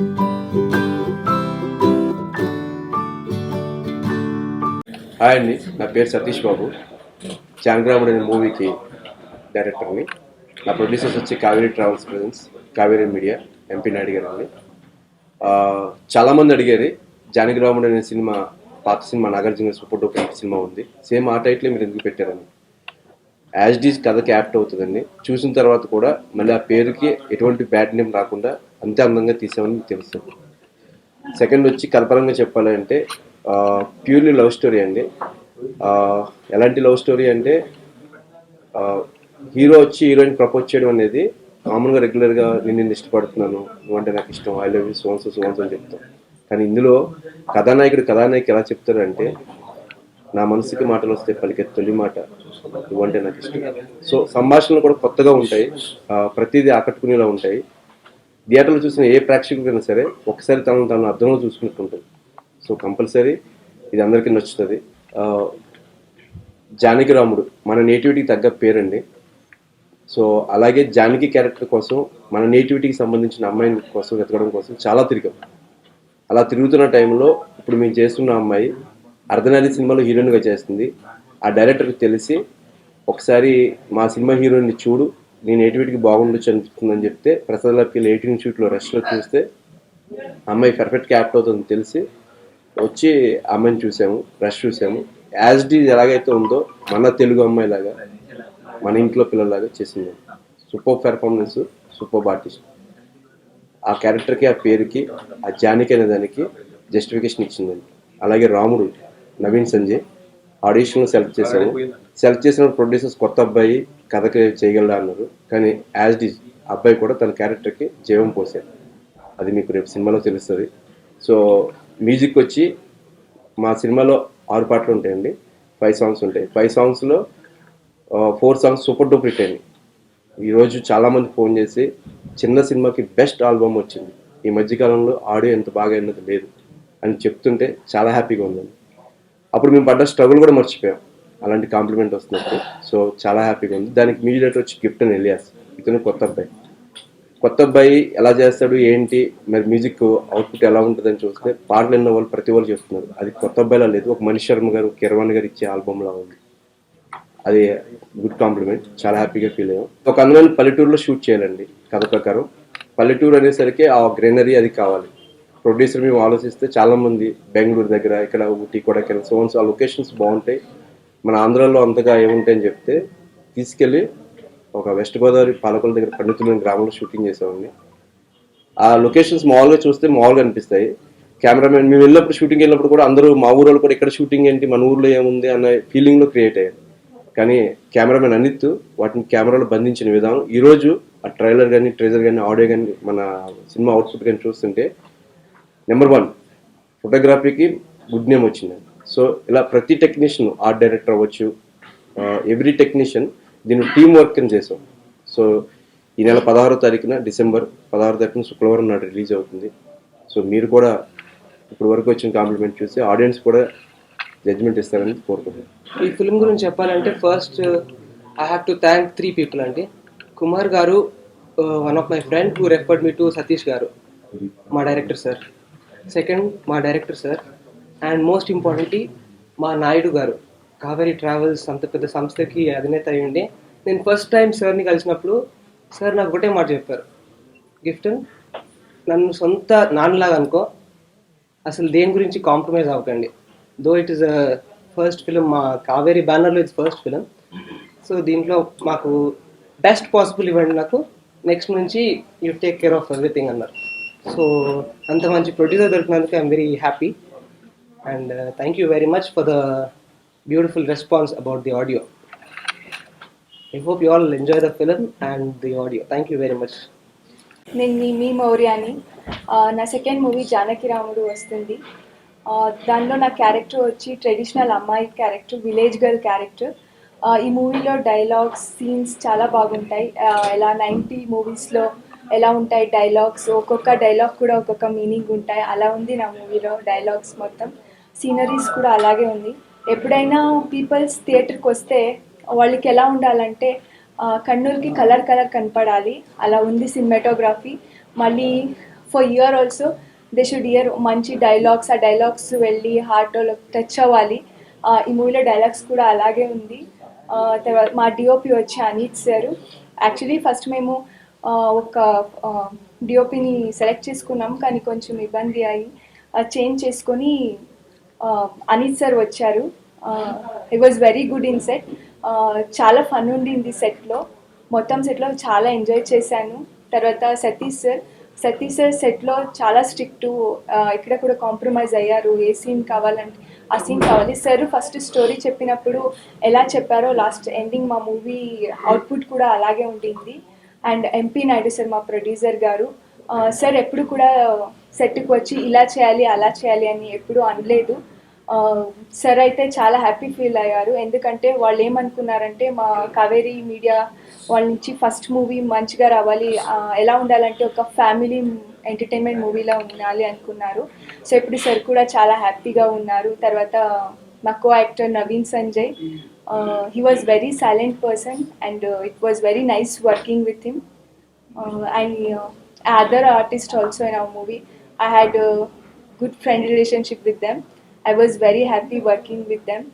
Hi అండి నా పేరు సతీష్ బాబు. చాంగ్రాముడు అనే మూవీకి డైరెక్టర్ని. నా ప్రొడ్యూసర్స్ వచ్చి Kaveri travels presents Kaveri media MP Naidu garu అండి. చాలామంది అడిగారు జానకిరాముడు అనే సినిమా పాత cinema Nagarjuna super duper cinema ఉంది. సేమ్ ఆ టైటిల్ మీరు ఎందుకు పెట్టారని. యాజ్ డీజ్ కథకి యాప్ట్ అవుతుందండి. చూసిన తర్వాత కూడా మళ్ళీ ఆ పేరుకి ఎటువంటి బ్యాడ్ నేమ్ రాకుండా అంతే అందంగా తీసామని తెలుసు సెకండ్ వచ్చి కల్పరంగా చెప్పాలంటే ప్యూర్లీ లవ్ స్టోరీ అండి. ఎలాంటి లవ్ స్టోరీ అంటే హీరో వచ్చి హీరోయిన్ ప్రపోజ్ చేయడం అనేది కామన్గా రెగ్యులర్గా నేను నిన్ను ఇష్టపడుతున్నాను. నువ్వంటే నాకు ఇష్టం. ఐ లవ్ యూ సోన్స్ సోన్స్ అని చెప్తాం. కానీ ఇందులో కథానాయకుడు కథానాయకు ఎలా చెప్తారంటే నా మనసుకి మాటలు వస్తే పలికే తొలి మాట ఇవ్వంటే నాకు ఇష్టం. సో సంభాషణలు కూడా కొత్తగా ఉంటాయి. ప్రతిదీ ఆకట్టుకునేలా ఉంటాయి. థియేటర్లో చూసిన ఏ ప్రేక్షకుడైనా సరే ఒకసారి తనను తను అర్థంలో చూసుకున్నట్టు ఉంటుంది. సో కంపల్సరీ ఇది అందరికీ నచ్చుతుంది. జానకిరాముడు జానకి రాముడు మన నేటివిటీకి తగ్గ పేరండి. సో అలాగే జానకి క్యారెక్టర్ కోసం మన నేటివిటీకి సంబంధించిన అమ్మాయి కోసం వెతకడం కోసం చాలా తిరిగాం. అలా తిరుగుతున్న టైంలో ఇప్పుడు మేము చేస్తున్న అమ్మాయి అర్ధనారి సినిమాలో హీరోయిన్గా చేస్తుంది. ఆ డైరెక్టర్కి తెలిసి ఒకసారి మా సినిమా హీరోయిన్ని చూడు నేను నేటివిటీకి బాగుండొచ్చు అనిపిస్తుందని చెప్తే ప్రసాద్ లాబ్కి ఎయిటీన్ షూట్లో రష్లో చూస్తే అమ్మాయి పర్ఫెక్ట్గా యాప్ట్ అవుతుందని తెలిసి వచ్చి అమ్మాయిని చూసాము రష్ చూసాము. యాజ్ డీజ్ ఎలాగైతే ఉందో మన తెలుగు అమ్మాయి లాగా మన ఇంట్లో పిల్లలాగా చేసింది. సూపర్ పెర్ఫార్మెన్స్ సూపర్ ఆర్టిస్ట్ ఆ క్యారెక్టర్కి ఆ పేరుకి ఆ జానికి అనే దానికి జస్టిఫికేషన్ ఇచ్చిందండి. అలాగే రాముడు. నవీన్ సంజయ్. ఆడిషన్లో సెలెక్ట్ చేశాము సెలెక్ట్ చేసిన ప్రొడ్యూసర్స్ కొత్త అబ్బాయి కథకి చేయగలడా అన్నారు. కానీ యాజ్ డీజ్ అబ్బాయి కూడా తన క్యారెక్టర్కి జీవం పోసారు అది మీకు రేపు సినిమాలో తెలుస్తుంది. సో మ్యూజిక్ వచ్చి మా సినిమాలో ఆరు పాటలు ఉంటాయండి. ఫైవ్ సాంగ్స్ ఉంటాయి. ఫైవ్ సాంగ్స్లో four songs super duper hit అయినాయి. ఈరోజు చాలామంది ఫోన్ చేసి చిన్న సినిమాకి బెస్ట్ ఆల్బమ్ వచ్చింది. ఈ మధ్యకాలంలో ఆడియో ఎంత బాగా అయినది లేదు అని చెప్తుంటే చాలా హ్యాపీగా ఉందండి. అప్పుడు మేము పడ్డ స్ట్రగుల్ కూడా మర్చిపోయాం. అలాంటి కాంప్లిమెంట్ వస్తున్నప్పుడు. సో చాలా హ్యాపీగా ఉంది. దానికి మ్యూజిక్ వచ్చి గిఫ్ట్ అని ఎలియాస్ ఇతను కొత్త అబ్బాయి. కొత్త అబ్బాయి ఎలా చేస్తాడు ఏంటి మరి మ్యూజిక్ అవుట్పుట్ ఎలా ఉంటుందని చూస్తే పాటలు విన్న వాళ్ళు ప్రతి వాళ్ళు చెప్తున్నారు. అది కొత్త అబ్బాయిలా లేదు. ఒక మణి శర్మ గారు కిరవాణి గారు ఇచ్చే ఆల్బమ్లా ఉంది. అది గుడ్ కాంప్లిమెంట్ చాలా హ్యాపీగా ఫీల్ అయ్యాం. ఒక అందమైన పల్లెటూరులో షూట్ చేయాలండి. కథ ప్రకారం. పల్లెటూరు అనేసరికి ఆ గ్రీనరీ అది కావాలి. ప్రొడ్యూసర్ మేము ఆలోచిస్తే చాలామంది బెంగళూరు దగ్గర ఇక్కడ ఊటీ కొడైకెనాల్ సోన్స్ ఆ లొకేషన్స్ బాగుంటాయి. మన ఆంధ్రాలో అంతగా ఏముంటాయని చెప్తే తీసుకెళ్ళి ఒక వెస్ట్ గోదావరి పాలకొల దగ్గర పండితులైన గ్రామంలో షూటింగ్ చేసామండి ఆ లొకేషన్స్ మామూలుగా చూస్తే మామూలుగా అనిపిస్తాయి. కెమెరామెన్ మేము వెళ్ళినప్పుడు షూటింగ్ వెళ్ళినప్పుడు కూడా అందరూ మా ఊరు కూడా ఇక్కడ షూటింగ్ ఏంటి మన ఊర్లో ఏముంది అన్న ఫీలింగ్లో క్రియేట్ అయ్యారు. కానీ కెమెరామెన్ అనిత్తు వాటిని కెమెరాలో బంధించిన విధానం. ఈరోజు ఆ ట్రైలర్ కానీ ట్రేజర్ కానీ ఆడియో కానీ మన సినిమా అవుట్పుట్ కానీ చూస్తుంటే నెంబర్ వన్ ఫోటోగ్రఫీకి గుడ్ నేమ్ వచ్చింది. సో ఇలా ప్రతి టెక్నీషియన్ ఆర్ట్ డైరెక్టర్ అవ్వచ్చు ఎవ్రీ టెక్నీషియన్ దీన్ని టీం వర్క్ అని చేసాం. సో ఈ నెల పదహారో తారీఖున డిసెంబర్ పదహారో తారీఖున శుక్రవారం నాడు రిలీజ్ అవుతుంది. సో మీరు కూడా ఇప్పుడు వరకు వచ్చిన కాంప్లిమెంట్ చూసి ఆడియన్స్ కూడా జడ్జ్మెంట్ ఇస్తారని కోరుకుంటున్నాను ఈ ఫిల్మ్ గురించి చెప్పాలంటే first I have to thank three people అండి. Kumar garu one of my friend who referred me to Satish garu మా డైరెక్టర్ సార్ సెకండ్ మా director sir and most importantly మా నాయుడు గారు. కావేరీ ట్రావెల్స్ అంత పెద్ద సంస్థకి అధినేత అయి ఉండి నేను ఫస్ట్ టైం సార్ని కలిసినప్పుడు సార్ నాకు ఒకటే మాట చెప్పారు. గిఫ్ట్ నన్ను సొంత నాన్నలాగా అనుకో. అసలు దేని గురించి కాంప్రమైజ్ అవ్వకండి. Though it is first film మా కావేరీ బ్యానర్లో ఇది ఫస్ట్ ఫిలిం సో దీంట్లో మాకు బెస్ట్ పాసిబుల్ ఇవ్వండి నాకు నెక్స్ట్ నుంచి you take care of everything అన్నారు. సో అంత మంచి ప్రొడ్యూసర్ దొరికినందుకు I'm very happy and thank you very much for the beautiful response about the audio I hope you all enjoy the film and the audio thank you very much నేను మీ మీ మౌర్యాని. నా second movie Janaki రాముడు వస్తుంది. దానిలో నా character వచ్చి traditional అమ్మాయి character village girl character ఈ మూవీలో డైలాగ్స్ సీన్స్ చాలా బాగుంటాయి. ఇలా ఎలా నైంటీ మూవీస్లో ఎలా ఉంటాయి డైలాగ్స్ ఒక్కొక్క డైలాగ్ కూడా ఒక్కొక్క మీనింగ్ ఉంటాయి. అలా ఉంది నా మూవీలో డైలాగ్స్ మొత్తం. సీనరీస్ కూడా అలాగే ఉంది. ఎప్పుడైనా పీపుల్స్ థియేటర్కి వస్తే వాళ్ళకి ఎలా ఉండాలంటే కన్నూరుకి కలర్ కలర్ కనపడాలి. అలా ఉంది సినిమాటోగ్రఫీ మళ్ళీ for year also they should year మంచి డైలాగ్స్ ఆ డైలాగ్స్ వెళ్ళి హార్ట్లో టచ్ అవ్వాలి. ఈ మూవీలో డైలాగ్స్ కూడా అలాగే ఉంది. తర్వాత మా డిఓపి వచ్చి అనిత్ సార్ యాక్చువల్లీ ఫస్ట్ మేము ఒక డిఓపిని సెలెక్ట్ చేసుకున్నాం కానీ కొంచెం ఇబ్బంది అయ్యి చేంజ్ చేసుకొని అనిత్ సార్ వచ్చారు. It was very good in set చాలా ఫన్ ఉండింది సెట్లో మొత్తం సెట్లో చాలా ఎంజాయ్ చేశాను. తర్వాత సతీష్ సార్ సతీష్ సార్ సెట్లో చాలా స్ట్రిక్ట్ ఇక్కడ కూడా కాంప్రమైజ్ అయ్యారు. ఏ సీన్ కావాలంటే ఆ సీన్ కావాలి. సార్ ఫస్ట్ స్టోరీ చెప్పినప్పుడు ఎలా చెప్పారో లాస్ట్ ఎండింగ్ మా మూవీ అవుట్పుట్ కూడా అలాగే ఉండింది. అండ్ ఎంపీ నాయుడు సార్ మా ప్రొడ్యూసర్ గారు సార్ ఎప్పుడు కూడా సెట్కి వచ్చి ఇలా చేయాలి అలా చేయాలి అని ఎప్పుడూ అనలేదు. సార్ అయితే చాలా హ్యాపీ ఫీల్ అయ్యారు. ఎందుకంటే వాళ్ళు ఏమనుకున్నారంటే మా కావేరీ మీడియా వాళ్ళ నుంచి ఫస్ట్ మూవీ మంచిగా రావాలి ఎలా ఉండాలంటే ఒక ఫ్యామిలీ ఎంటర్టైన్మెంట్ మూవీలా ఉండాలి అనుకున్నారు. సో ఇప్పుడు సార్ కూడా చాలా హ్యాపీగా ఉన్నారు. తర్వాత మా co actor Naveen Sanjay Uh, he was very silent person and uh, it was very nice working with him. Uh, and uh, other artists also in our movie, I had a good friend relationship with them. I was very happy working with them.